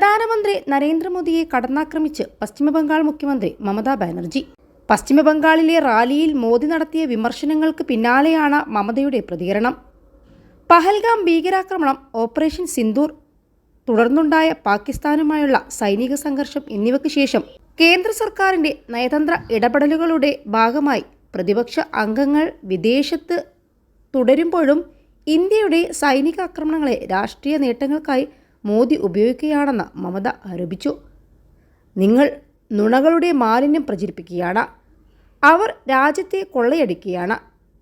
പ്രധാനമന്ത്രി നരേന്ദ്രമോദിയെ കടന്നാക്രമിച്ച് പശ്ചിമബംഗാൾ മുഖ്യമന്ത്രി മമതാ ബാനർജി. പശ്ചിമബംഗാളിലെ റാലിയിൽ മോദി നടത്തിയ വിമർശനങ്ങൾക്ക് പിന്നാലെയാണ് മമതയുടെ പ്രതികരണം. പഹൽഗാം ഭീകരാക്രമണം ഓപ്പറേഷൻ സിന്ദൂർ തുടർന്നുണ്ടായ പാകിസ്ഥാനുമായുള്ള സൈനിക സംഘർഷം എന്നിവയ്ക്ക് ശേഷം കേന്ദ്ര സർക്കാരിന്റെ നയതന്ത്ര ഇടപെടലുകളുടെ ഭാഗമായി പ്രതിപക്ഷ അംഗങ്ങൾ വിദേശത്ത് തുടരുമ്പോഴും ഇന്ത്യയുടെ സൈനിക ആക്രമണങ്ങളെ രാഷ്ട്രീയ നേട്ടങ്ങൾക്കായി മോദി ഉപയോഗിക്കുകയാണെന്ന് മമത ആരോപിച്ചു. നിങ്ങൾ നുണകളുടെ മാലിന്യം പ്രചരിപ്പിക്കുകയാണ്. അവർ രാജ്യത്തെ കൊള്ളയടിക്കുകയാണ്.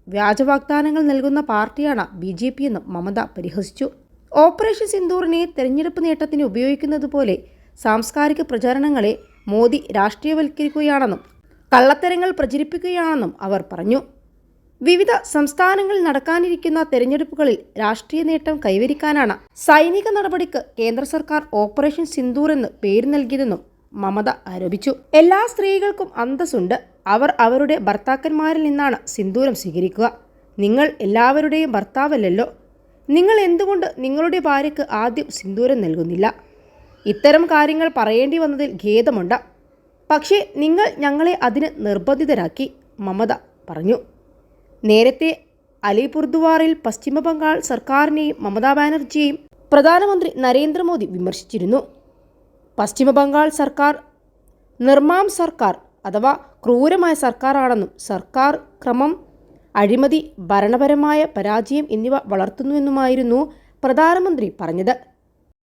വ്യാജവാഗ്ദാനങ്ങൾ നൽകുന്ന പാർട്ടിയാണ് ബി ജെ പി എന്ന് മമത പരിഹസിച്ചു. ഓപ്പറേഷൻ സിന്ദൂറിനെ തെരഞ്ഞെടുപ്പ് നേട്ടത്തിന് ഉപയോഗിക്കുന്നത് പോലെ സാംസ്കാരിക പ്രചാരണങ്ങളെ മോദി രാഷ്ട്രീയവൽക്കരിക്കുകയാണെന്നും കള്ളത്തരങ്ങൾ പ്രചരിപ്പിക്കുകയാണെന്നും അവർ പറഞ്ഞു. വിവിധ സംസ്ഥാനങ്ങളിൽ നടക്കാനിരിക്കുന്ന തെരഞ്ഞെടുപ്പുകളിൽ രാഷ്ട്രീയ നേട്ടം കൈവരിക്കാനാണ് സൈനിക നടപടിക്ക് കേന്ദ്ര സർക്കാർ ഓപ്പറേഷൻ സിന്ദൂർ എന്ന് പേര് നൽകിയതെന്നും മമത ആരോപിച്ചു. എല്ലാ സ്ത്രീകൾക്കും അന്തസ്സുണ്ട്. അവർ അവരുടെ ഭർത്താക്കന്മാരിൽ നിന്നാണ് സിന്ദൂരം സ്വീകരിക്കുക. നിങ്ങൾ എല്ലാവരുടെയും ഭർത്താവല്ലല്ലോ. നിങ്ങൾ എന്തുകൊണ്ട് നിങ്ങളുടെ ഭാര്യയ്ക്ക് ആദ്യം സിന്ദൂരം നൽകുന്നില്ല? ഇത്തരം കാര്യങ്ങൾ പറയേണ്ടി വന്നതിൽ ഖേദമുണ്ട്. പക്ഷേ നിങ്ങൾ ഞങ്ങളെ അതിന് നിർബന്ധിതരാക്കി മമത പറഞ്ഞു. നേരത്തെ അലിപുർദ്വാറിൽ പശ്ചിമ ബംഗാൾ സർക്കാരിനെയും മമതാ ബാനർജിയെയും പ്രധാനമന്ത്രി നരേന്ദ്രമോദി വിമർശിച്ചിരുന്നു. പശ്ചിമ ബംഗാൾ സർക്കാർ നിർമാം സർക്കാർ അഥവാ ക്രൂരമായ സർക്കാരാണെന്നും സർക്കാർ ക്രമം അഴിമതി ഭരണപരമായ പരാജയം എന്നിവ വളർത്തുന്നുവെന്നുമായിരുന്നു പ്രധാനമന്ത്രി പറഞ്ഞത്.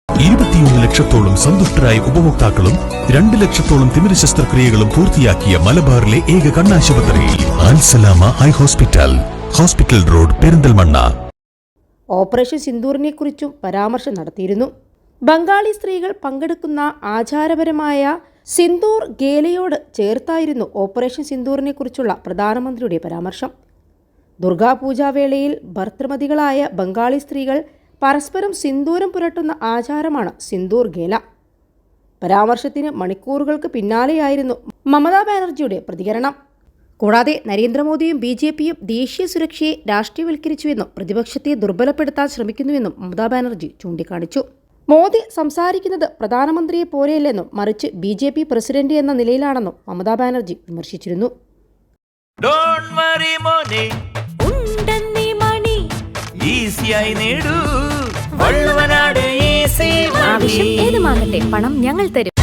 ഇരുപത്തിയൊന്ന് ലക്ഷത്തോളം സന്തുഷ്ടരായ ഉപഭോക്താക്കളും രണ്ട് ലക്ഷത്തോളം തിമിര ശസ്ത്രക്രിയകളും പൂർത്തിയാക്കിയ മലബാറിലെ ഏക കണ്ണാശുപത്രി Al Salama eye hospital hospital road Perinthalmanna. Operation സിന്ദൂറിനെ കുറിച്ചും പരാമർശം നടത്തിയിരുന്നു. ബംഗാളി സ്ത്രീകൾ പങ്കെടുക്കുന്ന ആചാരപരമായ സിന്ദൂർ ഗേലയോട് ചേർത്തായിരുന്നു ഓപ്പറേഷൻ സിന്ദൂറിനെ കുറിച്ചുള്ള പ്രധാനമന്ത്രിയുടെ പരാമർശം. ദുർഗാപൂജാവേളയിൽ ഭർത്തൃമതികളായ ബംഗാളി സ്ത്രീകൾ പരസ്പരം സിന്ദൂരം പുരട്ടുന്ന ആചാരമാണ് സിന്ദൂർ ഗേല. പരാമർശത്തിന് മണിക്കൂറുകൾക്ക് പിന്നാലെയായിരുന്നു മമതാ ബാനർജിയുടെ പ്രതികരണം. കൂടാതെ നരേന്ദ്രമോദിയും ബി ജെ പിയും ദേശീയ സുരക്ഷയെ രാഷ്ട്രീയവൽക്കരിച്ചുവെന്നും പ്രതിപക്ഷത്തെ ദുർബലപ്പെടുത്താൻ ശ്രമിക്കുന്നുവെന്നും മമതാ ബാനർജി ചൂണ്ടിക്കാണിച്ചു. മോദി സംസാരിക്കുന്നത് പ്രധാനമന്ത്രിയെ പോലെയല്ലെന്നും മറിച്ച് ബി ജെ പി പ്രസിഡന്റ് എന്ന നിലയിലാണെന്നും മമതാ ബാനർജി വിമർശിച്ചിരുന്നു. ഡോണ്ട് വറി മോനെ. ഉണ്ടെന്നീ മണി. ഈസിയായി നേടൂ. വള്ളുവനാട് ഈസി ആവശ്യം ഏതുമാകട്ടെ പണം ഞങ്ങൾ തരും.